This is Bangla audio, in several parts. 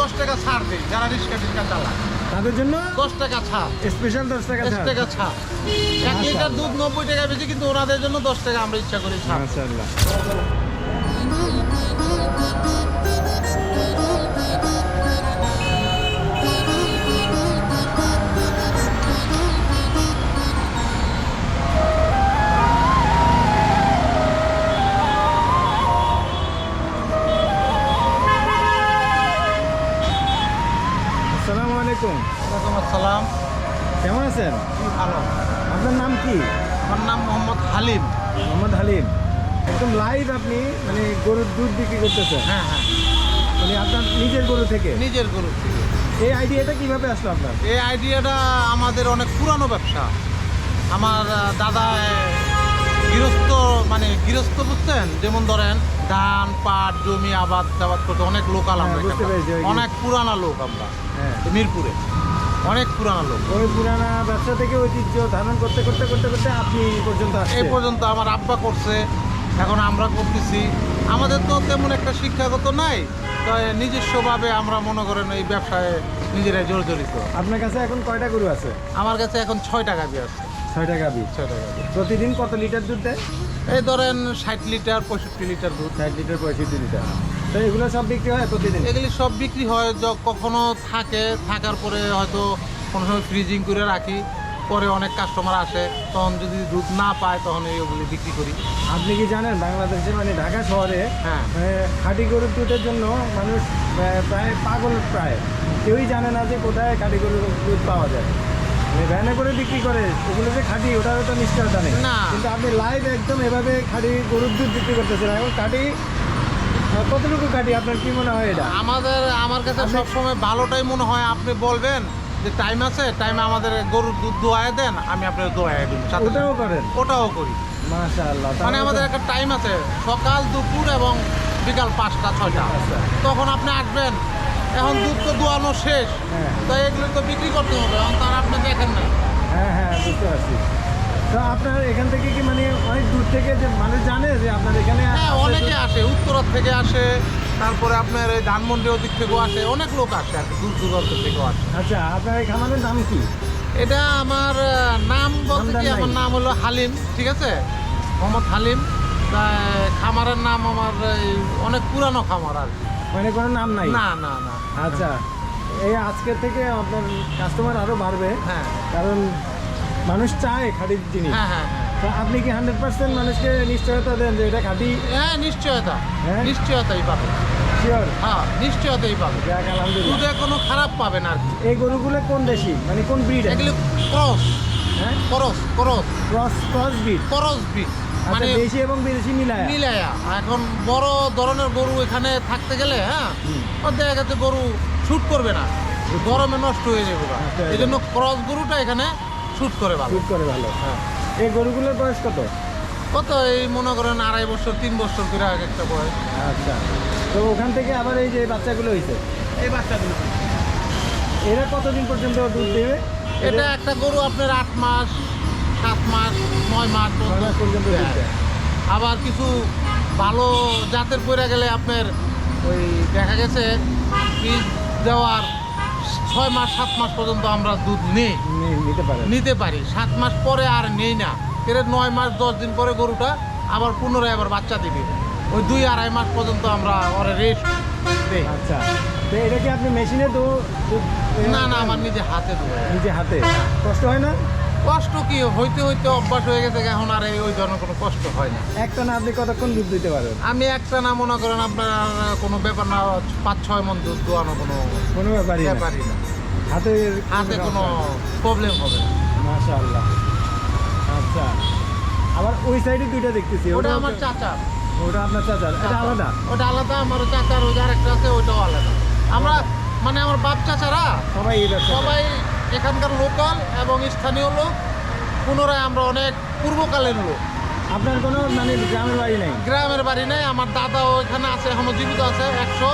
দশ টাকা ছাড় দিই যারা রিক্সা টিক্সা চালায়। তাদের জন্য দশ টাকা ছাড়। স্পেশাল দশ টাকা দশ টাকা ছাড়। এক লিটার দুধ নব্বই টাকা বেশি কিন্তু ওনাদের জন্য দশ টাকা আমরা ইচ্ছা করি ছাড়। মাশাআল্লাহ। আপনার নাম কি? আমার নাম মোহাম্মদ হালিম। মোহাম্মদ হালিম। একদম লাইভ আপনি মানে গরুর দুধ বিক্রি করতেছেন। হ্যাঁ হ্যাঁ। মানে আপনার নিজের গরু থেকে? নিজের গরু থেকে। এই আইডিয়াটা কীভাবে আসলো আপনার? এই আইডিয়াটা আমাদের অনেক পুরানো ব্যবসা। আমার দাদা গৃহস্থ মানে গৃহস্থ বুঝছেন? যেমন ধরেন ধান পাট জমি আবাদ টাবাদ করতে অনেক লোকাল আমরা হ্যাঁ, অনেক পুরানা লোক আমরা হ্যাঁ। মিরপুরে। অনেক পুরানো লোক। ওই পুরানা ব্যবসা থেকে ঐতিহ্য ধারণ করতে করতে করতে করতে আপনি পর্যন্ত এই পর্যন্ত আমার আব্বা করছে এখন আমরা করতেছি। আমাদের তো তেমন একটা শিক্ষাগত নাই তাই নিজস্বভাবে আমরা মনে করেন এই ব্যবসায় নিজেরাই জড়িত আপনার কাছে এখন কয়টা গরু আছে? আমার কাছে এখন ছয় টাকা দিয়ে আছে। ছয় টাকা বিশ ছয় টাকা প্রতিদিন কত লিটার দুধ দেয়? এই ধরেন ষাট লিটার পঁয়ষট্টি লিটার দুধ। ষাট লিটার পঁয়ষট্টি লিটার। তো এগুলো সব বিক্রি হয় প্রতিদিন? এগুলি সব বিক্রি হয় কখনো থাকে থাকার পরে হয়তো কোনো সময় ফ্রিজিং করে রাখি পরে অনেক কাস্টমার আসে তখন যদি দুধ না পায় তখন এইগুলি বিক্রি করি। আপনি কি জানেন বাংলাদেশে মানে ঢাকা শহরে হ্যাঁ। খাঁটি গরুর দুধের জন্য মানুষ প্রায় পাগল প্রায়। কেউই জানে না যে কোথায় খাঁটি গরুর দুধ পাওয়া যায়। মানে ভ্যানে করে বিক্রি করে ওগুলো যে খাঁটি ওটার তো নিশ্চয়তা নেই। না। কিন্তু আপনি লাইভ একদম এভাবে খাঁটি গরুর দুধ বিক্রি করতেছেন এখন খাঁটি কতটুকু খাঁটি আপনার কি মনে হয় এটা? আমাদের আমার কাছে সবসময় ভালোটাই মনে হয়। আপনি বলবেন যে টাইম আছে টাইমে আমাদের গরুর দুধ দোয়ায় দেন আমি আপনার দোয়ায় দিন ওটাও করেন? ওটাও করি। মাশাআল্লাহ মানে আমাদের একটা টাইম আছে সকাল দুপুর এবং বিকাল পাঁচটা ছয়টা। আচ্ছা। তখন আপনি আসবেন এখন দুধ তো দোয়ানো শেষ। হ্যাঁ। তো এগুলো তো বিক্রি করতে হবে এখন তার আপনি দেখেন না হ্যাঁ হ্যাঁ বুঝতে পারছি। তো আপনার এখান থেকে কি মানে অনেক দূর থেকে যে মানুষ জানে যে আপনার এখানে হ্যাঁ অনেকে আসে উত্তরার থেকে আসে তারপরে আপনার এই ধানমন্ডি ওদিক থেকেও আসে অনেক লোক আসে আর কি, দূর দূরান্ত থেকেও আসে। আচ্ছা আপনার এই খামারের নাম কি? এটা আমার নাম বলতে কি আমার নাম হলো হালিম ঠিক আছে? মোহাম্মদ হালিম। খামারের নাম আমার অনেক পুরানো খামার আর কি। মানে কোনো নাম নাই? না না না। আচ্ছা এই আজকের থেকে আপনার কাস্টমার আরও বাড়বে। হ্যাঁ। কারণ মানুষ চায় খাঁটি জিনিস। হ্যাঁ হ্যাঁ হ্যাঁ। আপনি কি হান্ড্রেড পার্সেন্ট মানুষকে নিশ্চয়তা দেন যে এটা খাঁটি? হ্যাঁ নিশ্চয়তা। হ্যাঁ? নিশ্চয়তাই পাবে। শিওর হ্যাঁ নিশ্চয়তাই পাবে। যাক আলহামদুলিল্লাহ। দুধে কোনো খারাপ আর এই গরুগুলো কোন দেশি? মানে কোন ব্রিড এগুলি ক্রস। হ্যাঁ? Cross cross. Cross cross breed cross bit মানে দেশি এবং বিদেশি মিলায়? মিলায়া। এখন বড় ধরনের গরু এখানে থাকতে গেলে হ্যাঁ। দেখা গেছে গরু শুট করবে না। গরমে নষ্ট হয়ে যাবে। আচ্ছা, এই জন্য ক্রস গরুটা এখানে শুট করে ভালো। শুট করে ভালো হ্যাঁ। এই গরুগুলোর বয়স কত? কত? এই মনে করেন আড়াই বছর তিন বছর করে এক একটা বয়স। আচ্ছা। তো ওখান থেকে আবার এই যে বাচ্চাগুলো হয়েছে এই বাচ্চাগুলো। এরা কতদিন পর্যন্ত দুধ দেবে? এটা একটা গরু আপনার আট মাস সাত মাস নয় মাস মাস পর্যন্ত। দেয়। আবার কিছু ভালো জাতের পরে গেলে আপনার ওই দেখা গেছে বীজ দেওয়ার ছয় মাস সাত মাস পর্যন্ত আমরা দুধ নেই। নিতে পারি সাত মাস পরে আর নেই না। এর নয় মাস দশ দিন পরে গরুটা আবার পুনরায় আবার বাচ্চা দিবে। ওই দুই আড়াই মাস পর্যন্ত আমরা ওরা রেস্ট দেই। আচ্ছা। তো এটা কি আপনি মেশিনে দো দুধ না না আমার নিজে হাতে দেবো নিজে হাতে? কষ্ট হয় না? কষ্ট কি হইতে হইতে অভ্যাস হয়ে গেছে এখন আর এই ওই ধরনের কোনো কষ্ট হয় না। একটা না আপনি কতক্ষণ দুধ দিতে পারেন আমি একটা না মনে করেন আপনার কোনো ব্যাপার না পাঁচ ছয় মন দুধ দোয়ানো কোনো কোনো ব্যাপারই না। ব্যাপারই না। হাতে হাতে কোনো প্রবলেম হবে না। মাশা আল্লাহ আচ্ছা। আবার ওই সাইডে দুইটা দেখতেছি ওটা আমার চাচা ওটা আপনার চাচার এটা আলাদা? ওটা আলাদা আমার চাচার ওই আরেকটা আছে ওইটাও আলাদা। আমরা মানে আমার বাপ চাচারা সবাই। সবাই এখানকার লোকাল এবং স্থানীয় লোক পুনরায় আমরা অনেক পূর্বকালের লোক। আপনার কোনো মানে গ্রামের বাড়ি নাই? গ্রামের বাড়ি নেই আমার দাদাও এখানে আছে এখনও জীবিত আছে একশো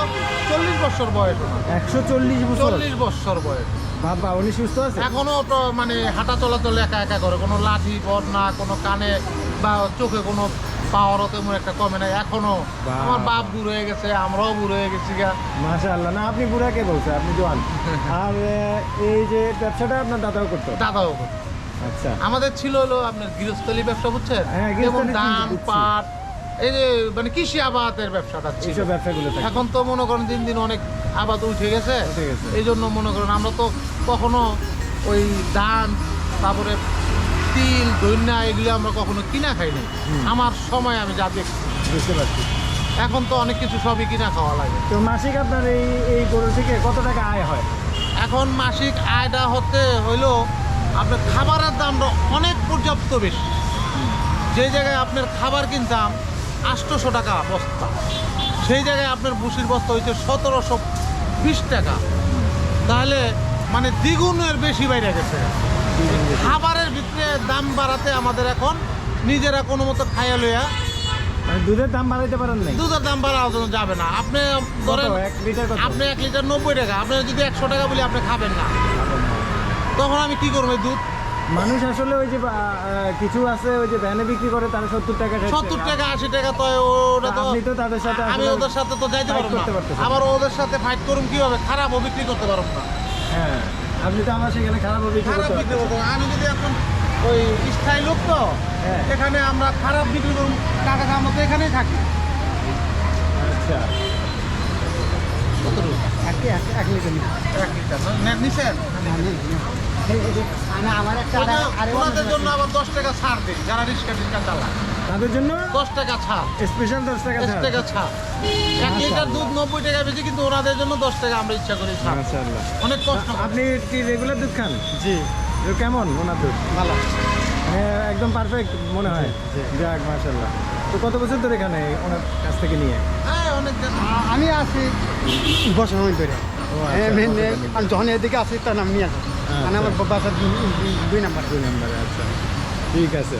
চল্লিশ বছর বয়স একশো চল্লিশ বছর? চল্লিশ বছর বয়স। বাবা উনি সুস্থ আছে? এখনও তো মানে হাঁটা চলাচল একা একা করে কোনো লাঠি বট না কোনো কানে বা চোখে কোনো পাওয়ারও তেমন একটা কমে নাই এখনও। আমার বাপ বুড়ো হয়ে গেছে আমরাও বুড়ো হয়ে গেছি গা। মাশাআল্লাহ। না আপনি বুড়াকে বলছে আপনি জোয়ান। আর এই যে ব্যবসাটা আপনার দাদাও করতো? দাদাও করতো। আচ্ছা। আমাদের ছিল হলো আপনার গৃহস্থলী ব্যবসা বুঝছেন? হ্যাঁ, যেমন ধান পাট এই যে মানে কৃষি আবাদের ব্যবসাটা ছিল। এখন তো মনে করেন দিন দিন অনেক আবাদ উঠে গেছে। এই জন্য মনে করেন আমরা তো কখনো ওই ধান তারপরে তিল দৈন্যা এগুলো আমরা কখনো কিনা খাইনি। আমার সময় আমি যা দেখছি বুঝতে পারছি। এখন তো অনেক কিছু সবই কিনা খাওয়া লাগে। তো মাসিক আপনার এই এই গরু থেকে কত টাকা আয় হয়? এখন মাসিক আয়টা হতে হইল আপনার খাবারের দামটা অনেক পর্যাপ্ত বেশি। যে জায়গায় আপনার খাবার কিনতাম আটশোশো টাকা বস্তা। সেই জায়গায় আপনার ভুসির বস্তা হয়েছে সতেরোশো বিশ টাকা। তাহলে মানে দ্বিগুণের বেশি বাইরে গেছে। খাবারের ভিতরে দাম বাড়াতে আমাদের এখন নিজেরা কোনো মতো খাইয়া লইয়া মানে দুধের দাম বাড়াইতে পারেন না দুধের দাম বাড়ানো যাবে না। আপনি ধরেন আপনি এক লিটার নব্বই টাকা আপনি যদি একশো টাকা বলি আপনি খাবেন না। তখন আমি কি করব দুধ মানুষ আসলে ওই যে কিছু আছে ওই যে ভ্যানে বিক্রি করে তারা সত্তর টাকা সত্তর টাকা আশি টাকা তো ওটা তো আপনি তো তাদের সাথে আমি ওদের সাথে তো যাইতে পারব করতে না আবার ওদের সাথে ফাইট করুম কীভাবে খারাপও বিক্রি করতে পারব না হ্যাঁ আপনি তো আমার সেখানে খারাপ বিক্রি করতে পারব আমি যদি এখন ওই স্থায়ী লোক তো হ্যাঁ। এখানে আমরা খারাপ বিক্রি করুন টাকা আমরা তো এখানেই থাকি আচ্ছা কতটুকু? এক লিটার। এক লিটার না? নিছেন? আমার একটা ওনাদের জন্য আবার দশ টাকা ছাড় দিই যারা রিক্সা টিক্সা চালায় তাদের জন্য? দশ টাকা ছাড়। স্পেশাল দশ টাকা দশ ছাড়। টাকা ছাড়। এক লিটার দুধ নব্বই টাকা বেশি কিন্তু ওনাদের জন্য দশ টাকা আমরা ইচ্ছা করি ছাড়। অনেক কষ্ট আপনি কি রেগুলার দুধ খান? জি। কেমন ওনার দুধ? ভালো। মানে একদম পারফেক্ট মনে হয়? যাক মাশাল্লাহ তো কত বছর ধরে এখানে ওনার কাছ থেকে নিয়ে? হ্যাঁ অনেক আমি আছি বছর হয়ে ধরে। ও আচ্ছা, মেন- কতটা নিয়ে? আর যখন এদিকে আসি তার নাম নিয়ে আসি মানে আমার বাসার দুই নাম্বার। দুই নম্বরে আচ্ছা। ঠিক আছে।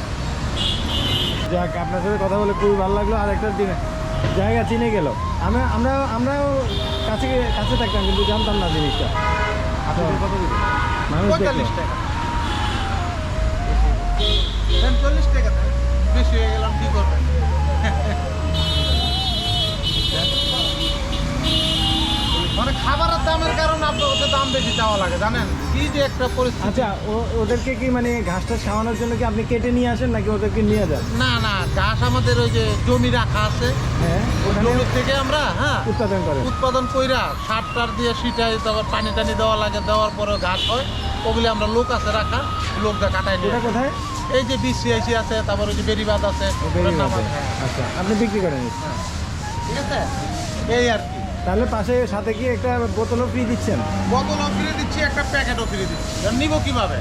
যাক আপনার সাথে কথা বলে খুবই ভালো লাগল। আর একটা দিন জায়গা চিনে গেল। আমরা আমরা আমরাও কাছে কাছে থাকতাম কিন্তু জানতাম না জিনিসটা। তো মানুষ চল্লিশ টাকা বেশি হয়ে গেলাম কি করবেন মানে খাবারের দামের কারণে আপনার ওদের দাম বেশি চাওয়া লাগে জানেন? কি যে একটা পরিস্থিতি। আচ্ছা ওদেরকে কি মানে ঘাসটা খাওয়ানোর জন্য কি আপনি কেটে নিয়ে আসেন নাকি ওদেরকে নিয়ে যান? না না ঘাস আমাদের ওই যে জমি রাখা আছে হ্যাঁ জমি থেকে আমরা হ্যাঁ উৎপাদন করেন। উৎপাদন কইরা সার টার দিয়ে সিটাই তারপর পানি টানি দেওয়া লাগে দেওয়ার পরে ঘাস হয়। ওগুলি আমরা লোক আছে রাখা লোকটা কাটাই নিয়ে। কোথায়? এই যে বিসিআইসি আছে তারপর ওই যে বেরিবাদ আছে হ্যাঁ। আচ্ছা আপনি বিক্রি করেন? ঠিক আছে? এই আর কি। তাহলে পাশে সাথে কি একটা বোতলও ফ্রি দিচ্ছেন। বোতলও ফিরে দিচ্ছি একটা প্যাকেটও ফিরে দিচ্ছি। নিব কীভাবে?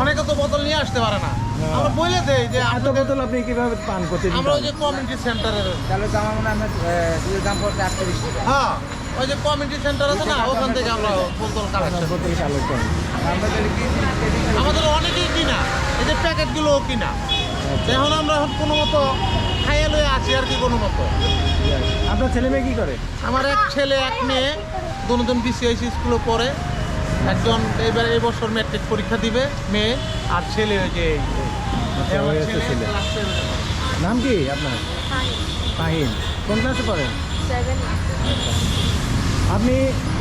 অনেকে তো বোতল নিয়ে আসতে পারে না। হ্যাঁ। আমরা বলে দেই যে এত বোতল আপনি কীভাবে পান করতে আমরা ওই যে কমিউনিটি সেন্টারের তাহলে তো আমার মনে হয় দুধের দাম পড়ছে আটত্রিশ টাকা। হ্যাঁ ওই যে কমিউনিটি সেন্টার আছে না ওখান থেকে আমরা বোতল কালেকশন বোতল কালেক্ট করেন। আমরা তাহলে কি কেজি আমাদের অনেকেই কিনা এই যে প্যাকেটগুলোও কিনা। এখন আমরা কোনো মতো খাইয়ে লয়ে আছি আর কি কোনো মতো। আপনার ছেলে মেয়ে কি করে? আমার এক ছেলে এক মেয়ে দুজন বিসিআইসি স্কুলে পড়ে। একজন এবার এই বছর ম্যাট্রিক পরীক্ষা দিবে মেয়ে আর ছেলে ওই যে আচ্ছা। নাম কি আপনার? ফাহিম। কোন ক্লাসে পড়েন? আপনি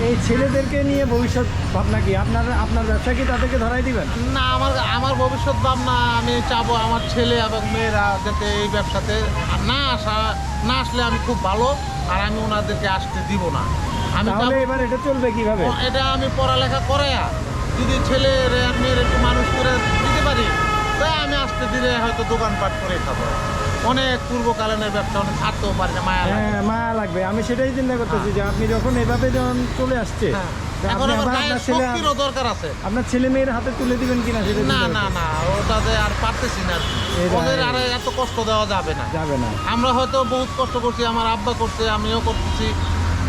এই ছেলেদেরকে নিয়ে ভবিষ্যৎ ভাবনা কি? আপনার আপনার ব্যবসা কি তাদেরকে ধরাই দিবেন? না আমার আমার ভবিষ্যৎ ভাবনা আমি চাবো আমার ছেলে এবং মেয়েরা যাতে এই ব্যবসাতে না আসা না আসলে আমি খুব ভালো আর আমি ওনাদেরকে আসতে দিব না। আমি তাহলে এবার এটা চলবে কীভাবে? এটা আমি পড়ালেখা করাইয়া যদি ছেলে আর মেয়ের একটু মানুষ করে দিতে পারি তাই আমি আসতে দিলে হয়তো দোকানপাট করে খাব। অনেক পূর্বকালীনের ব্যবসা অনেক পারি না মায়া হ্যাঁ মায়া লাগবে। আমি সেটাই চিন্তা করতেছি যে আপনি যখন এভাবে যখন চলে আসছে হ্যাঁ। এখন আমার আবার গায়ের আপনার ছেলে শক্তিরও দরকার আছে। আপনার ছেলে মেয়ের হাতে তুলে দিবেন কিনা সেটা না না না ওটাতে আর পারতেছি না আর কি। এটা- ওদের আর এত কষ্ট দেওয়া যাবে না। যাবে না। আমরা হয়তো বহুত কষ্ট করছি আমার আব্বা করছে আমিও করতেছি।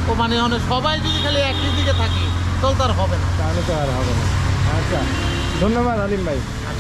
ও মানে মানে সবাই যদি খালি একই দিকে থাকি তাহলে তার হবে না। তাহলে তো আর হবে না। আচ্ছা ধন্যবাদ আলিম ভাই। আচ্ছা।